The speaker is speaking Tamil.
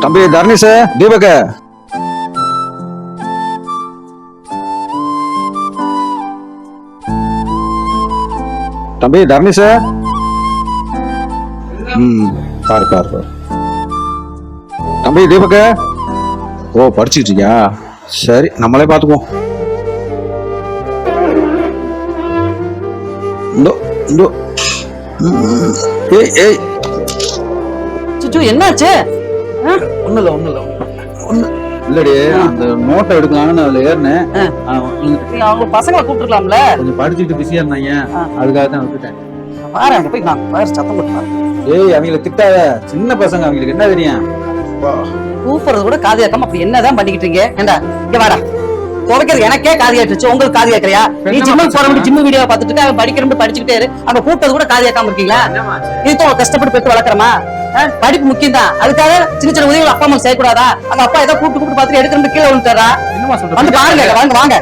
தம்பி தர்ணிஷ் தீபக தம்பி தர்ணிஷ் ம் பாரு பாரு தம்பி தீபக ஓ படிச்சுட்டு சரி நம்மளே பார்த்துக்குவோம். இந்தோ இந்தோ. ஏய் ஏய். சுச்சு என்னாச்சு? ஆ? ஒண்ணும் இல்ல ஒண்ணும் இல்ல ஒண்ணு. இல்லடி அந்த நோட்டை எடுக்கலாம்னு அதுல ஏறினேன். அவங்க பசங்களை கூப்பிட்டுருக்கலாம்ல? கொஞ்சம் படிச்சுட்டு பிஸியா இருந்தாங்க. அதுக்காக தான் விட்டுட்டேன். பாரு அங்க போய் நான் பாரு சத்தம் போட்டு ஏய் அவங்கள திட்டாத. சின்ன பசங்க அவங்களுக்கு என்ன தெரியும்? கூப்பிடுறது கூட காது கேட்காம அப்படி என்னதான் பண்ணிக்கிட்டு இருக்கீங்க? ஏண்டா இங்க வாடா. துவைக்கிறது எனக்கே காது கேட்டுச்சு உங்களுக்கு காது கேட்கறியா நீ ஜிம்முக்கு போற முடியும் ஜிம்மு வீடியோ பார்த்துட்டு இருக்க, அவன் படிக்கிற படிச்சுக்கிட்டே இரு. அங்க கூப்பிட்டது கூட காது கேட்காம இருக்கீங்களா? உங்க கஷ்டப்பட்டு பெற்று வளர்க்குறமா? படிப்பு முக்கியம் தான் அதுக்காக சின்ன சின்ன உதவிகள் அப்பா அம்மா செய்யக்கூடாதா? அவங்க அப்பா ஏதோ கூப்பிட்டு கூப்பிட்டு பார்த்துட்டு எடுக்கிற கீழே என்னமா வந்து பாருங்க வாங்க வாங்க.